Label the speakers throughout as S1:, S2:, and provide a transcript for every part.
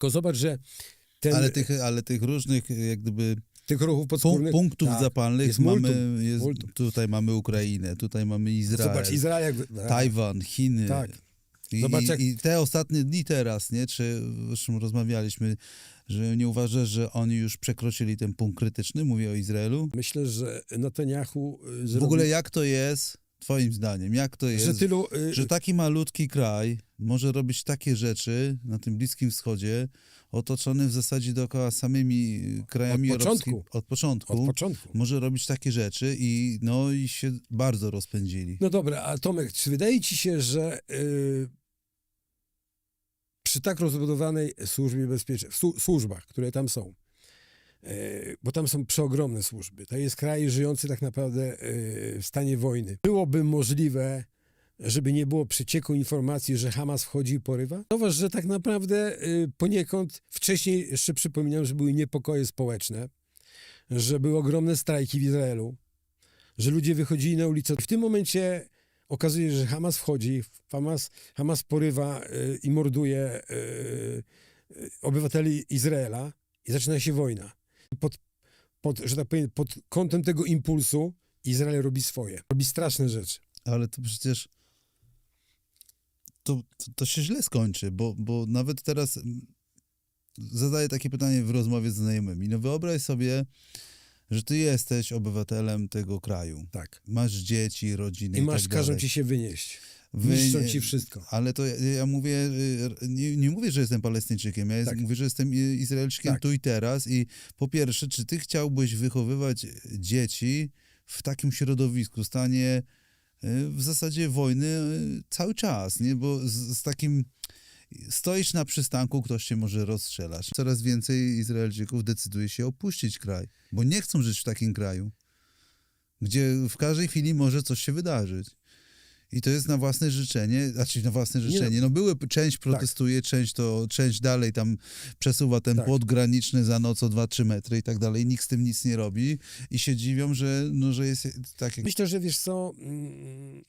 S1: Tylko zobacz, że ten,
S2: Ale tych, ale tych różnych jak gdyby
S1: tych ruchów podskórnych...
S2: punktów
S1: tak,
S2: zapalnych
S1: jest
S2: mamy,
S1: multum,
S2: jest,
S1: multum.
S2: tutaj mamy Ukrainę, tutaj mamy Izrael,
S1: Zobacz, Izrael jak...
S2: Tajwan, Chiny.
S1: Tak.
S2: I,
S1: Zobacz, jak-
S2: I te ostatnie dni teraz, nie? Czy zresztą rozmawialiśmy, że nie uważasz, że oni już przekroczyli ten punkt krytyczny? Mówię o Izraelu.
S1: Myślę, że Netanyahu y,
S2: W
S1: zrobi,
S2: ogóle jak to jest, twoim zdaniem, jak to jest,
S1: że tylu... y,
S2: że taki malutki kraj może robić takie rzeczy na tym Bliskim Wschodzie, otoczony w zasadzie dookoła samymi krajami
S1: Od początku.
S2: Od początku.
S1: od początku.
S2: Może robić takie rzeczy i no i się bardzo rozpędzili.
S1: No dobra, a Tomek, czy wydaje ci się, że y, przy tak rozbudowanej służbie bezpieczeństwa, służbach, które tam są, y, bo tam są przeogromne służby, to jest kraj żyjący tak naprawdę y, w stanie wojny, byłoby możliwe, żeby nie było przecieku informacji, że Hamas wchodzi i porywa? Zauważ, że tak naprawdę y, poniekąd, wcześniej jeszcze przypominam, że były niepokoje społeczne, że były ogromne strajki w Izraelu, że ludzie wychodzili na ulicę. W tym momencie okazuje się, że Hamas wchodzi, Hamas, Hamas porywa i morduje obywateli Izraela i zaczyna się wojna. Pod, pod, że tak powiem, pod kątem tego impulsu Izrael robi swoje. Robi straszne rzeczy.
S2: Ale to przecież to, to, to się źle skończy, bo, bo nawet teraz mm, zadaję takie pytanie w rozmowie z znajomymi. No wyobraź sobie, że ty jesteś obywatelem tego kraju.
S1: Tak.
S2: Masz dzieci, rodziny
S1: I
S2: i,
S1: masz,
S2: tak
S1: każą
S2: dalej.
S1: ci się wynieść.
S2: Wy
S1: Niszczą ci wszystko.
S2: Ale to ja, ja mówię, y, nie, nie mówię, że jestem Palestyńczykiem, ja
S1: Tak.
S2: mówię, że jestem Izraelczykiem
S1: Tak.
S2: tu i teraz i po pierwsze, czy ty chciałbyś wychowywać dzieci w takim środowisku, stanie y, w zasadzie wojny y, cały czas, nie? Bo z, z takim stoisz na przystanku, ktoś cię może rozstrzelać. Coraz więcej Izraelczyków decyduje się opuścić kraj, bo nie chcą żyć w takim kraju, gdzie w każdej chwili może coś się wydarzyć. I to jest na własne życzenie, znaczy na własne
S1: Nie
S2: życzenie. No były, część protestuje, część to, część dalej tam przesuwa ten
S1: Tak.
S2: płot graniczny za noc o 2-3 metry i tak dalej. Nikt z tym nic nie robi i się dziwią, że, no, że jest tak jak...
S1: Myślę, że wiesz co, mm,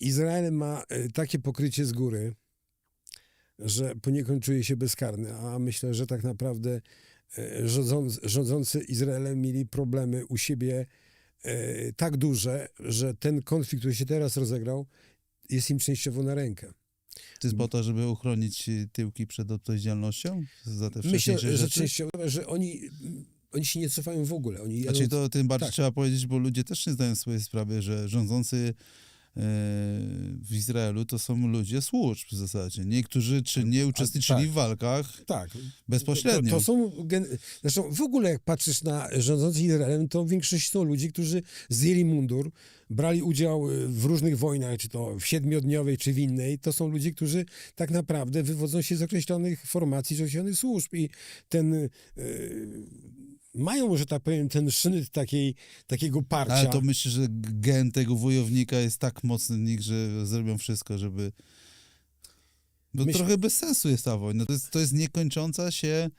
S1: Izrael ma e, takie pokrycie z góry, że poniekąd czuje się bezkarny, a myślę, że tak naprawdę e, rządzący, rządzący Izraelem mieli problemy u siebie e, tak duże, że ten konflikt, który się teraz rozegrał, jest im częściowo na rękę.
S2: To jest po to, żeby uchronić y, tyłki przed odpowiedzialnością za te
S1: Myślę, że
S2: rzeczy?
S1: częściowo, że oni, oni się nie cofają w ogóle. Oni jadą
S2: Znaczy to tym bardziej
S1: tak.
S2: trzeba powiedzieć, bo ludzie też nie zdają sobie sprawy, że rządzący w Izraelu to są ludzie służb w zasadzie. Niektórzy czy nie uczestniczyli
S1: tak.
S2: w walkach
S1: Tak.
S2: bezpośrednio.
S1: To, to są. Zresztą w ogóle, jak patrzysz na rządzących Izraelem, to w większości są ludzie, którzy zdjęli mundur, brali udział y, w różnych wojnach, czy to w siedmiodniowej, czy w innej. To są ludzie, którzy tak naprawdę wywodzą się z określonych formacji, z określonych służb. I ten. y, mają, że tak powiem, ten sznyt takiej, takiego parcia.
S2: Ale to myślę, że gen tego wojownika jest tak mocny w nich, że zrobią wszystko, żeby... Bo
S1: Myśl-
S2: trochę bez sensu jest ta wojna. To jest, to jest niekończąca się...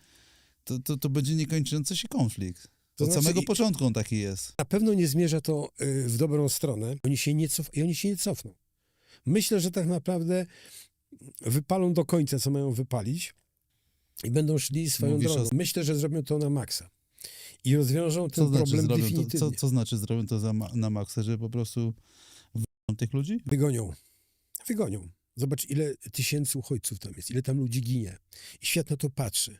S2: To, to, to będzie niekończący się konflikt.
S1: To
S2: Od
S1: znaczy
S2: samego początku on taki jest.
S1: Na pewno nie zmierza to y, w dobrą stronę. Oni się nie cof- I oni się nie cofną. Myślę, że tak naprawdę wypalą do końca, co mają wypalić i będą szli swoją
S2: Mówisz
S1: drogą.
S2: o-
S1: Myślę, że zrobią to na maksa. I rozwiążą
S2: Co
S1: ten
S2: znaczy
S1: problem
S2: zrobią to,
S1: definitywnie.
S2: co, co znaczy zrobią to za, na maksa, że po prostu wy- tych ludzi?
S1: Wygonią. Wygonią. Zobacz, ile tysięcy uchodźców tam jest, ile tam ludzi ginie. I świat na to patrzy.